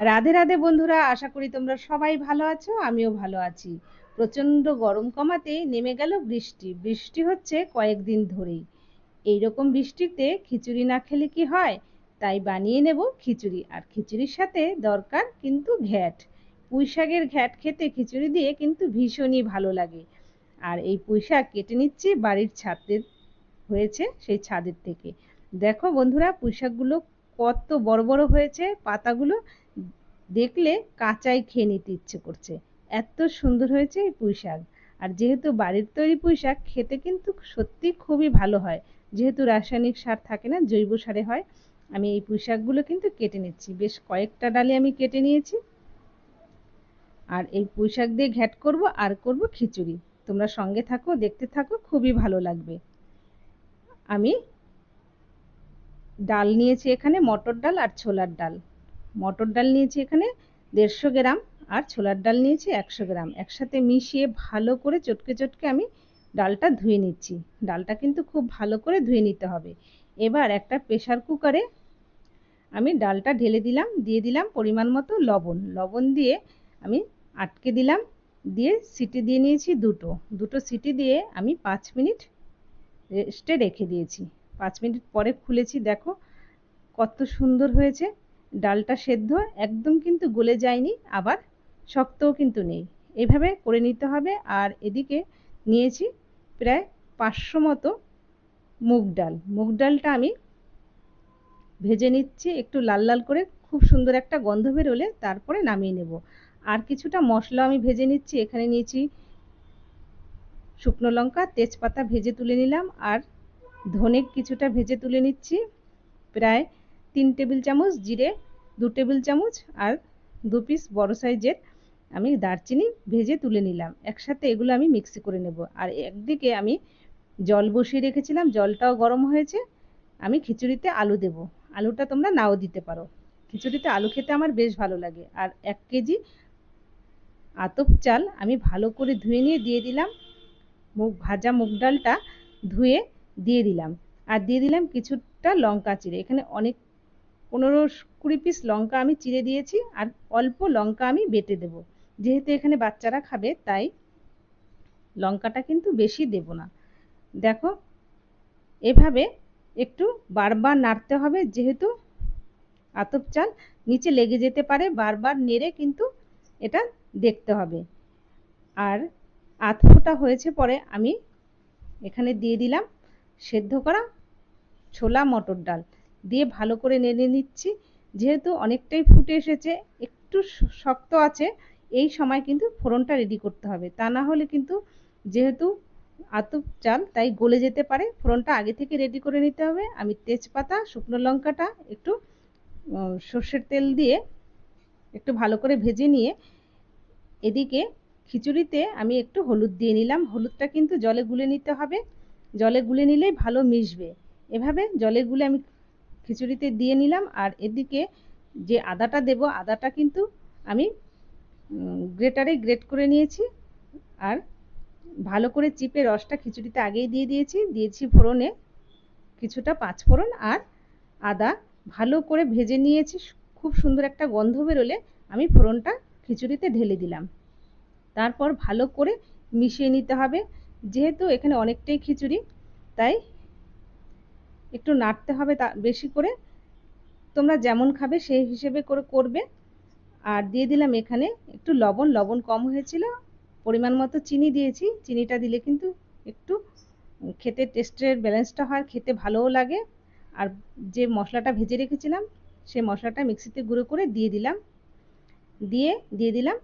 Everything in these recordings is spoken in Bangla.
রাধে রাধে বন্ধুরা, আশা করি তোমরা সবাই ভালো আছো, আমিও ভালো আছি। প্রচণ্ড গরম কমাতে নেমে গেল বৃষ্টি। বৃষ্টি হচ্ছে কয়েকদিন ধরেই। এইরকম বৃষ্টিতে খিচুড়ি না খেলে কি হয়? তাই বানিয়ে নেব খিচুড়ি। আর খিচুড়ির সাথে দরকার কিন্তু ঘ্যাট। পুঁই শাকের ঘ্যাট খেতে খিচুড়ি দিয়ে কিন্তু ভীষণই ভালো লাগে। আর এই পুঁই শাক কেটে নিচ্ছি বাড়ির ছাদের হয়েছে সেই ছাদের থেকে। দেখো বন্ধুরা পুঁই শাকগুলো কত বড় বড় হয়েছে, পাতাগুলো দেখলে কাঁচাই খেয়ে নিতে ইচ্ছে করছে। এত সুন্দর হয়েছে এই পুঁই শাক আর যেহেতু বাড়ির তৈরি পুঁই শাক খেতে কিন্তু সত্যি খুবই ভালো হয়। যেহেতু রাসায়নিক সার থাকে না, জৈব সারে হয়, আমি এই পুঁই শাকগুলো কিন্তু কেটে নিচ্ছি। বেশ কয়েকটা ডালে আমি কেটে নিয়েছি। আর এই পুঁই শাক দিয়ে ঘ্যাট করব, আর করব খিচুড়ি। তোমরা সঙ্গে থাকো, দেখতে থাকো, খুবই ভালো লাগবে। আমি ডাল নিয়েছি এখানে, মটর ডাল আর ছোলার ডাল। মটর ডাল নিয়েছি এখানে দেড়শো গ্রাম আর ছোলার ডাল নিয়েছি একশো গ্রাম। একসাথে মিশিয়ে ভালো করে চটকে চটকে আমি ডালটা ধুয়ে নিচ্ছি। ডালটা কিন্তু খুব ভালো করে ধুয়ে নিতে হবে। এবার একটা প্রেশার কুকারে আমি ডালটা ঢেলে দিলাম, দিয়ে দিলাম পরিমাণ মতো লবণ। লবণ দিয়ে আমি আটকে দিলাম, দিয়ে সিটি দিয়ে নিয়েছি দুটো। দুটো সিটি দিয়ে আমি পাঁচ মিনিট রেস্টে রেখে দিয়েছি। পাঁচ মিনিট পরে খুলেছি, দেখো কত সুন্দর হয়েছে। ডালটা সেদ্ধ, একদম কিন্তু গলে যায়নি, আবার শক্তও কিন্তু নেই। এভাবে করে নিতে হবে, আর এদিকে নিয়েছি প্রায় পাঁচশো মতো মুগ ডাল। মুগ ডালটা আমি ভেজে নিচ্ছি, একটু লাল লাল করে খুব সুন্দর একটা গন্ধ বেরোলে তারপরে নামিয়ে নেব। আর কিছুটা মশলা আমি ভেজে নিচ্ছি, এখানে নিয়েছি শুকনো লঙ্কা, তেজপাতা ভেজে তুলে নিলাম, আর ধনে কিছুটা ভেজে তুলে নিচ্ছি, প্রায় তিন টেবিল চামচ জিরে, দু টেবিল চামচ আর দু পিস বড় সাইজের আমি দারচিনি ভেজে তুলে নিলাম। একসাথে এগুলো আমি মিক্সি করে নেব। আর একদিকে আমি জল বসিয়ে রেখেছিলাম, জলটাও গরম হয়েছে। আমি খিচুড়িতে আলু দেব। আলুটা তোমরা নাও দিতে পারো। খিচুড়িতে আলু খেতে আমার বেশ ভালো লাগে। আর এক কেজি আতপ চাল আমি ভালো করে ধুয়ে নিয়ে দিয়ে দিলাম। মুগ, ভাজা মুগ ডালটা ধুয়ে দিয়ে দিলাম। আর দিয়ে দিলাম কিছুটা লঙ্কা চিড়ে। এখানে অনেক পনেরো কুড়ি পিস লঙ্কা আমি চিড়ে দিয়েছি, আর অল্প লঙ্কা আমি বেটে দেব। যেহেতু এখানে বাচ্চারা খাবে, তাই লঙ্কাটা কিন্তু বেশি দেব না। দেখো, এভাবে একটু বারবার নাড়তে হবে, যেহেতু আতপ চাল নিচে লেগে যেতে পারে, বারবার নেড়ে কিন্তু এটা দেখতে হবে। আর আতপোটা হয়েছে পরে আমি এখানে দিয়ে দিলাম সেদ্ধ করা ছোলা মটর ডাল। দিয়ে ভালো করে নেড়ে নিচ্ছি। যেহেতু অনেকটাই ফুটে এসেছে, একটু শক্ত আছে, এই সময় কিন্তু ফোড়নটা রেডি করতে হবে। তা না হলে কিন্তু যেহেতু আতপ চাল, তাই গলে যেতে পারে। ফোড়নটা আগে থেকে রেডি করে নিতে হবে। আমি তেজপাতা, শুকনো লঙ্কাটা একটু সর্ষের তেল দিয়ে একটু ভালো করে ভেজে নিয়ে এদিকে খিচুড়িতে আমি একটু হলুদ দিয়ে নিলাম। হলুদটা কিন্তু জলে গুলে নিতে হবে। জলে গুলে নিলেই ভালো মিশবে। এভাবে জলে গুলে আমি খিচুড়িতে দিয়ে নিলাম আর এদিকে যে আদাটা দেব, আদাটা কিন্তু আমি গ্রেটারে গ্রেট করে নিয়েছি আর ভালো করে চিপে রসটা খিচুড়িতে আগেই দিয়ে দিয়েছি। দিয়েছি ফোড়নে কিছুটা পাঁচ ফোড়ন আর আদা। ভালো করে ভেজে নিয়েছি, খুব সুন্দর একটা গন্ধ বেরোলে আমি ফোড়নটা খিচুড়িতে ঢেলে দিলাম। তারপর ভালো করে মিশিয়ে নিতে হবে। যেহেতু এখানে অনেকটাই খিচুড়ি, তাই একটু নাড়তে হবে তা, বেশি করে। তোমরা যেমন খাবে সেই হিসেবে করে করবে। আর দিয়ে দিলাম এখানে একটু লবণ। লবণ কম হয়েছিল, পরিমাণ মতো চিনি দিয়েছি। চিনিটা দিলে কিন্তু একটু খেতে টেস্টের ব্যালেন্সটা হয়, খেতে ভালোও লাগে। আর যে মশলাটা ভেজে রেখেছিলাম, সেই মশলাটা মিক্সিতে গুঁড়ো করে দিয়ে দিলাম। দিয়ে দিয়ে দিলাম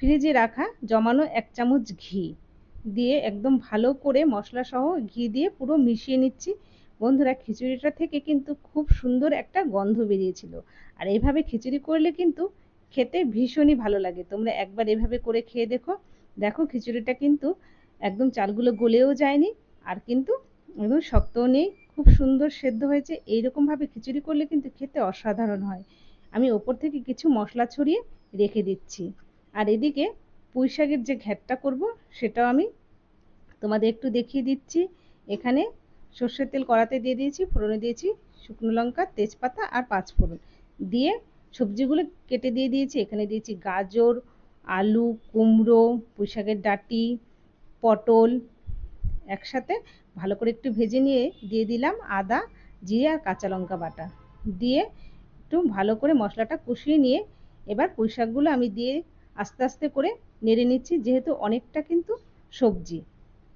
ফ্রিজে রাখা জমানো এক চামচ ঘি। দিয়ে একদম ভালো করে মশলা সহ ঘি দিয়ে পুরো মিশিয়ে নিচ্ছি। বন্ধুরা, খিচুড়িটা থেকে কিন্তু খুব সুন্দর একটা গন্ধ বেরিয়েছিল। আর এইভাবে খিচুড়ি করলে কিন্তু খেতে ভীষণই ভালো লাগে। তোমরা একবার এভাবে করে খেয়ে দেখো। দেখো, খিচুড়িটা কিন্তু একদম চালগুলো গলেও যায়নি আর কিন্তু একদম শক্তও নেই, খুব সুন্দর সেদ্ধ হয়েছে। এইরকমভাবে খিচুড়ি করলে কিন্তু খেতে অসাধারণ হয়। আমি ওপর থেকে কিছু মশলা ছড়িয়ে রেখে দিচ্ছি। আর এদিকে পুঁই শাকের যে ঘ্যাটটা করব, সেটাও আমি তোমাদের একটু দেখিয়ে দিচ্ছি। এখানে সর্ষের তেল কড়াতে দিয়ে দিয়েছি, ফোড়নে দিয়েছি শুকনো লঙ্কা, তেজপাতা আর পাঁচ ফোড়ন। দিয়ে সবজিগুলো কেটে দিয়ে দিয়েছি, এখানে দিয়েছি গাজর, আলু, কুমড়ো, পুঁইশাকের ডাঁটি, পটল একসাথে ভালো করে একটু ভেজে নিয়ে দিয়ে দিলাম আদা, জিরে আর কাঁচা লঙ্কা বাটা। দিয়ে একটু ভালো করে মশলাটা কষিয়ে নিয়ে এবার পুঁই শাকগুলো আমি দিয়ে আস্তে আস্তে করে নেড়ে নিচ্ছি, যেহেতু অনেকটা কিন্তু সবজি।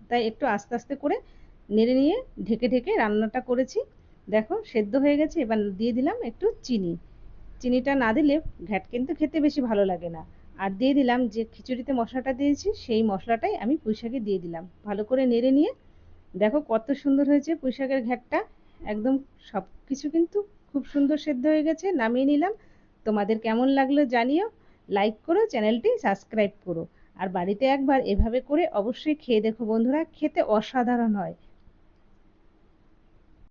তাই একটু আস্তে আস্তে করে নেড়ে নিয়ে ঢেকে ঢেকে রান্নাটা করেছি। দেখো, সেদ্ধ হয়ে গেছে, এবার দিয়ে দিলাম একটু চিনি। চিনিটা না দিলে ঘ্যাট কিন্তু খেতে বেশি ভালো লাগে না। আর দিয়ে দিলাম যে খিচুড়িতে মশলাটা দিয়েছি, সেই মশলাটাই আমি পুঁইশাকে দিয়ে দিলাম। ভালো করে নেড়ে নিয়ে দেখো কত সুন্দর হয়েছে পুঁইশাকের ঘ্যাটটা। একদম সব কিছু কিন্তু খুব সুন্দর সেদ্ধ হয়ে গেছে, নামিয়ে নিলাম। তোমাদের কেমন লাগল জানিও, লাইক করো, চ্যানেলটি সাবস্ক্রাইব করো। আর বাড়িতে একবার এভাবে করে অবশ্যই খেয়ে দেখো বন্ধুরা, খেতে অসাধারণ হয়।